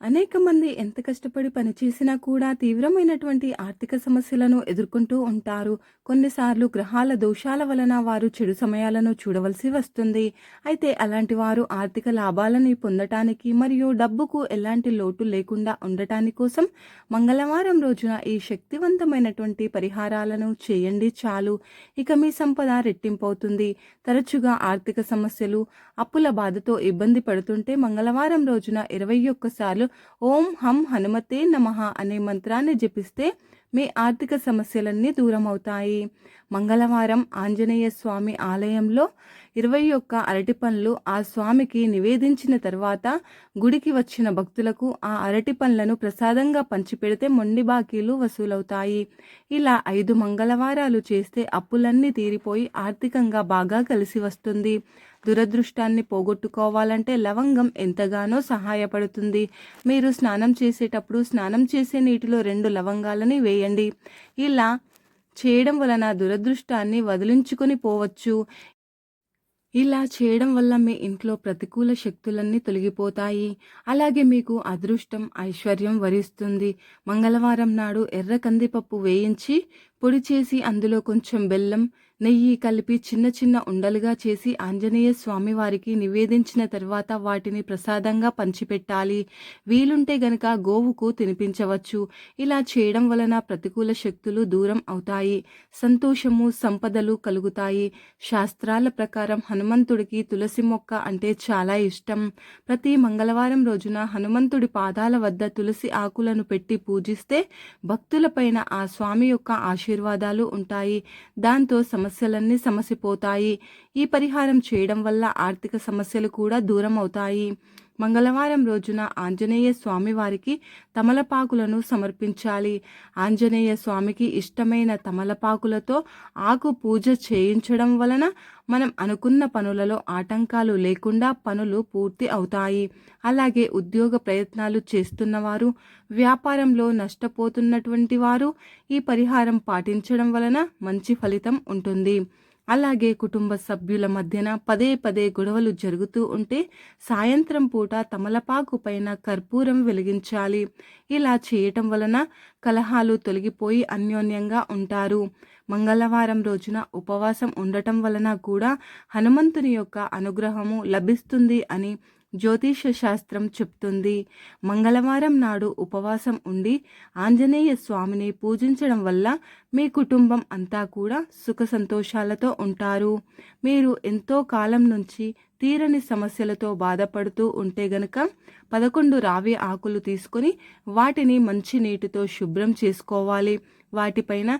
అనేక మంది ఎంత కష్టపడి పనిచేసినా కూడా తీవ్రమైనటువంటి ఆర్థిక సమస్యలను ఎదుర్కొంటూ ఉంటారు. కొన్నిసార్లు గ్రహాల దోషాల వలన వారు చెడు సమయాలను చూడవలసి వస్తుంది. అయితే అలాంటి వారు ఆర్థిక లాభాలని పొందటానికి మరియు డబ్బుకు ఎలాంటి లోటు లేకుండా ఉండటాని కోసం మంగళవారం రోజున ఈ శక్తివంతమైనటువంటి పరిహారాలను చేయండి చాలు. ఇక మీ సంపద రెట్టింపవుతుంది. తరచుగా ఆర్థిక సమస్యలు అప్పుల బాధతో ఇబ్బంది పడుతుంటే మంగళవారం రోజున ఇరవై ఒక్కసార్లు ఓం హం హనుమతే నమ అనే మంత్రాన్ని జపిస్తే మీ ఆర్థిక సమస్యలన్నీ దూరం అవుతాయి మంగళవారం ఆంజనేయ స్వామి ఆలయంలో ఇరవై ఒక్క అరటి పండ్లు ఆ స్వామికి నివేదించిన తర్వాత గుడికి వచ్చిన భక్తులకు ఆ అరటి పండ్లను ప్రసాదంగా పంచిపెడితే మొండి బాకీలు వసూలవుతాయి. ఇలా ఐదు మంగళవారాలు చేస్తే అప్పులన్నీ తీరిపోయి ఆర్థికంగా బాగా కలిసి వస్తుంది. దురదృష్టాన్ని పోగొట్టుకోవాలంటే లవంగం ఎంతగానో సహాయపడుతుంది. మీరు స్నానం చేసేటప్పుడు స్నానం చేసే నీటిలో రెండు లవంగాలని వేయండి. ఇలా చేయడం వలన దురదృష్టాన్ని వదిలించుకొని పోవచ్చు. ఇలా చేయడం వల్ల మీ ఇంట్లో ప్రతికూల శక్తులన్నీ తొలగిపోతాయి. అలాగే మీకు అదృష్టం ఐశ్వర్యం వరిస్తుంది. మంగళవారం నాడు ఎర్ర కందిపప్పు వేయించి పొడి చేసి అందులో కొంచెం బెల్లం నెయ్యి కలిపి చిన్న చిన్న ఉండలుగా చేసి ఆంజనేయ స్వామి వారికి నివేదించిన తర్వాత వాటిని ప్రసాదంగా పంచిపెట్టాలి. వీలుంటే గనక గోవుకు తినిపించవచ్చు. ఇలా చేయడం వలన ప్రతికూల శక్తులు దూరం అవుతాయి. సంతోషము సంపదలు కలుగుతాయి. శాస్త్రాల ప్రకారం హనుమంతుడికి తులసి మొక్క అంటే చాలా ఇష్టం. ప్రతి మంగళవారం రోజున హనుమంతుడి పాదాల వద్ద తులసి ఆకులను పెట్టి పూజిస్తే భక్తులపైన ఆ స్వామి యొక్క ఆశీర్వాదాలు ఉంటాయి. దాంతో సమస్యలన్నీ సమసిపోతాయి. ఈ పరిహారం చేయడం వల్ల ఆర్థిక సమస్యలు కూడా దూరం అవుతాయి మంగళవారం రోజున ఆంజనేయ స్వామి వారికి తమలపాకులను సమర్పించాలి. ఆంజనేయ స్వామికి ఇష్టమైన తమలపాకులతో ఆకు పూజ చేయించడం వలన మనం అనుకున్న పనులలో ఆటంకాలు లేకుండా పనులు పూర్తి అవుతాయి. అలాగే ఉద్యోగ ప్రయత్నాలు చేస్తున్నవారు వ్యాపారంలో నష్టపోతున్నటువంటి వారు ఈ పరిహారం పాటించడం వలన మంచి ఫలితం ఉంటుంది. అలాగే కుటుంబ సభ్యుల మధ్యన పదే పదే గొడవలు జరుగుతూ ఉంటే సాయంత్రం పూట తమలపాకు పైన కర్పూరం వెలిగించాలి. ఇలా చేయటం వలన కలహాలు తొలగిపోయి అన్యోన్యంగా ఉంటారు. మంగళవారం రోజున ఉపవాసం ఉండటం వలన కూడా హనుమంతుని యొక్క అనుగ్రహము లభిస్తుంది అని జ్యోతిష శాస్త్రం చెప్తుంది. మంగళవారం నాడు ఉపవాసం ఉండి ఆంజనేయ స్వామిని పూజించడం వల్ల మీ కుటుంబం అంతా కూడా సుఖ సంతోషాలతో ఉంటారు. మీరు ఎంతో కాలం నుంచి తీరని సమస్యలతో బాధపడుతూ ఉంటే గనక పదకొండు రావి ఆకులు తీసుకొని వాటిని మంచి నీటితో శుభ్రం చేసుకోవాలి. వాటిపైన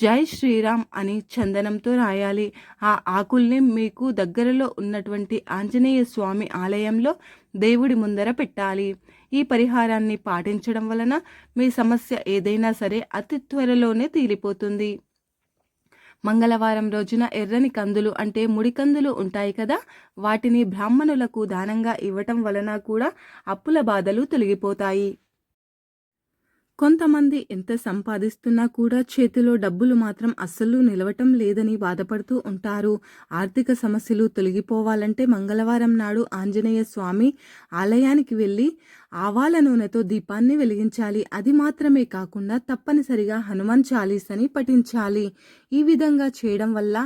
జై శ్రీరామ్ అని చందనంతో రాయాలి. ఆ ఆకుల్ని మీకు దగ్గరలో ఉన్నటువంటి ఆంజనేయ స్వామి ఆలయంలో దేవుడి ముందర పెట్టాలి. ఈ పరిహారాన్ని పాటించడం వలన మీ సమస్య ఏదైనా సరే అతి త్వరలోనే తీరిపోతుంది. మంగళవారం రోజున ఎర్రని కందులు అంటే ముడికందులు ఉంటాయి కదా వాటిని బ్రాహ్మణులకు దానంగా ఇవ్వటం వలన కూడా అప్పుల బాధలు తొలగిపోతాయి. కొంతమంది ఎంత సంపాదిస్తున్నా కూడా చేతిలో డబ్బులు మాత్రం అస్సలు నిలవటం లేదని బాధపడుతూ ఉంటారు. ఆర్థిక సమస్యలు తొలగిపోవాలంటే మంగళవారం నాడు ఆంజనేయ స్వామి ఆలయానికి వెళ్ళి ఆవాల నూనెతో దీపాన్ని వెలిగించాలి. అది మాత్రమే కాకుండా తప్పనిసరిగా హనుమాన్ చాలీసని పఠించాలి. ఈ విధంగా చేయడం వల్ల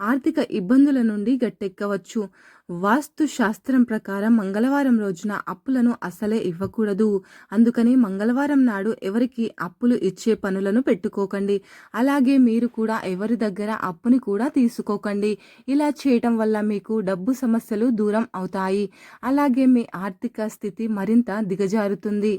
ఆర్థిక ఇబ్బందుల నుండి గట్టెక్కవచ్చు. వాస్తు శాస్త్రం ప్రకారం మంగళవారం రోజున అప్పులను అసలే ఇవ్వకూడదు. అందుకని మంగళవారం నాడు ఎవరికి అప్పులు ఇచ్చే పనులను పెట్టుకోకండి. అలాగే మీరు కూడా ఎవరి దగ్గర అప్పుని కూడా తీసుకోకండి. ఇలా చేయటం వల్ల మీకు డబ్బు సమస్యలు దూరం అవుతాయి. అలాగే మీ ఆర్థిక స్థితి మరింత దిగజారుతుంది.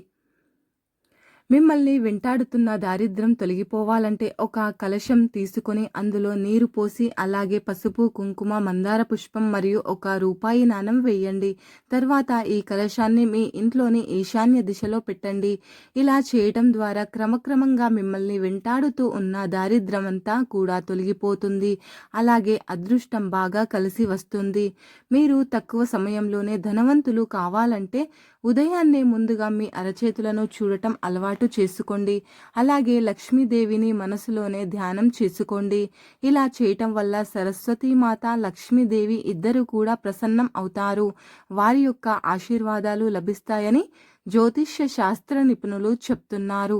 మిమ్మల్ని వెంటాడుతున్న దారిద్ర్యం తొలగిపోవాలంటే ఒక కలశం తీసుకొని అందులో నీరు పోసి అలాగే పసుపు కుంకుమ మందార పుష్పం మరియు ఒక రూపాయి నాణం వేయండి. తర్వాత ఈ కలశాన్ని మీ ఇంట్లోని ఈశాన్య దిశలో పెట్టండి. ఇలా చేయటం ద్వారా క్రమక్రమంగా మిమ్మల్ని వెంటాడుతూ ఉన్న దారిద్ర్యం అంతా కూడా తొలగిపోతుంది. అలాగే అదృష్టం బాగా కలిసి వస్తుంది. మీరు తక్కువ సమయంలోనే ధనవంతులు కావాలంటే ఉదయాన్నే ముందుగా మీ అరచేతులను చూడటం అలవాటు అలవాటు చేసుకోండి. అలాగే లక్ష్మీదేవిని మనసులోనే ధ్యానం చేసుకోండి. ఇలా చేయటం వల్ల సరస్వతీమాత లక్ష్మీదేవి ఇద్దరు కూడా ప్రసన్నం అవుతారు. వారి యొక్క ఆశీర్వాదాలు లభిస్తాయని జ్యోతిష్య శాస్త్ర నిపుణులు చెప్తున్నారు.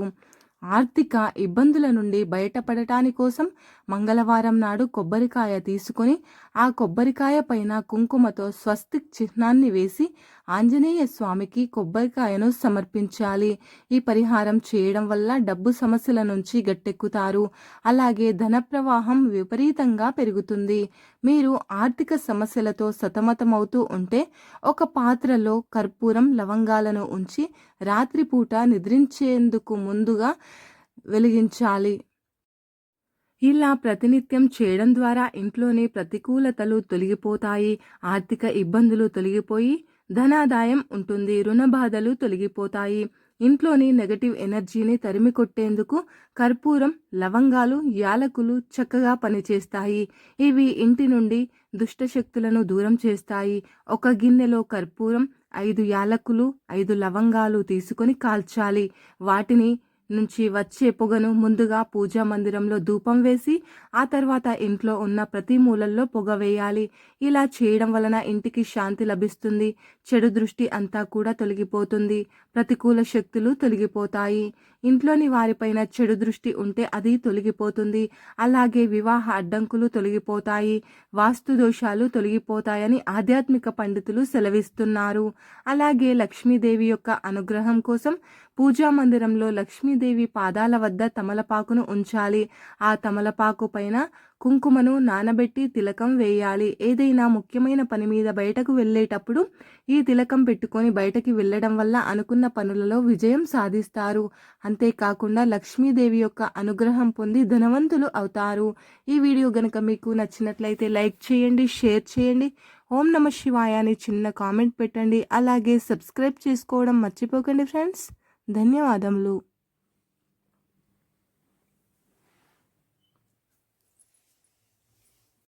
ఆర్థిక ఇబ్బందుల నుండి బయటపడటాని కోసం మంగళవారం నాడు కొబ్బరికాయ తీసుకొని ఆ కొబ్బరికాయ పైన కుంకుమతో స్వస్తిక్ చిహ్నాన్ని వేసి ఆంజనేయ స్వామికి కొబ్బరికాయను సమర్పించాలి. ఈ పరిహారం చేయడం వల్ల డబ్బు సమస్యల నుంచి గట్టెక్కుతారు. అలాగే ధన ప్రవాహం విపరీతంగా పెరుగుతుంది. మీరు ఆర్థిక సమస్యలతో సతమతమవుతూ ఉంటే ఒక పాత్రలో కర్పూరం లవంగాలను ఉంచి రాత్రిపూట నిద్రించేందుకు ముందుగా వెలిగించాలి. ఇలా ప్రతినిత్యం చేయడం ద్వారా ఇంట్లోని ప్రతికూలతలు తొలగిపోతాయి ఆర్థిక ఇబ్బందులు తొలగిపోయి ధనాదాయం ఉంటుంది రుణ బాధలు తొలగిపోతాయి. ఇంట్లోని నెగటివ్ ఎనర్జీని తరిమి కొట్టేందుకు కర్పూరం లవంగాలు యాలకులు చక్కగా పనిచేస్తాయి. ఇవి ఇంటి నుండి దుష్టశక్తులను దూరం చేస్తాయి. ఒక గిన్నెలో కర్పూరం ఐదు యాలకులు ఐదు లవంగాలు తీసుకొని కాల్చాలి. వాటిని నుంచి వచ్చే పొగను ముందుగా పూజా మందిరంలో ధూపం వేసి ఆ తర్వాత ఇంట్లో ఉన్న ప్రతి మూలల్లో పొగ వేయాలి. ఇలా చేయడం వలన ఇంటికి శాంతి లభిస్తుంది. చెడు దృష్టి అంతా కూడా తొలగిపోతుంది. ప్రతికూల శక్తులు తొలగిపోతాయి. ఇంట్లోని వారిపైన చెడు దృష్టి ఉంటే అది తొలగిపోతుంది. అలాగే వివాహ అడ్డంకులు తొలగిపోతాయి. వాస్తు దోషాలు తొలగిపోతాయని ఆధ్యాత్మిక పండితులు సెలవిస్తున్నారు. అలాగే లక్ష్మీదేవి యొక్క అనుగ్రహం కోసం పూజా మందిరంలో లక్ష్మీదేవి పాదాల వద్ద తమలపాకును ఉంచాలి. ఆ తమలపాకు పైన కుంకుమను నానబెట్టి తిలకం వేయాలి. ఏదైనా ముఖ్యమైన పని మీద బయటకు వెళ్ళేటప్పుడు ఈ తిలకం పెట్టుకొని బయటకి వెళ్ళడం వల్ల అనుకున్న పనులలో విజయం సాధిస్తారు. అంతేకాకుండా లక్ష్మీదేవి యొక్క అనుగ్రహం పొంది ధనవంతులు అవుతారు. ఈ వీడియో గనుక మీకు నచ్చినట్లయితే లైక్ చేయండి షేర్ చేయండి. ఓం నమ శివాయ అని చిన్న కామెంట్ పెట్టండి. అలాగే సబ్స్క్రైబ్ చేసుకోవడం మర్చిపోకండి ఫ్రెండ్స్. ధన్యవాదములు.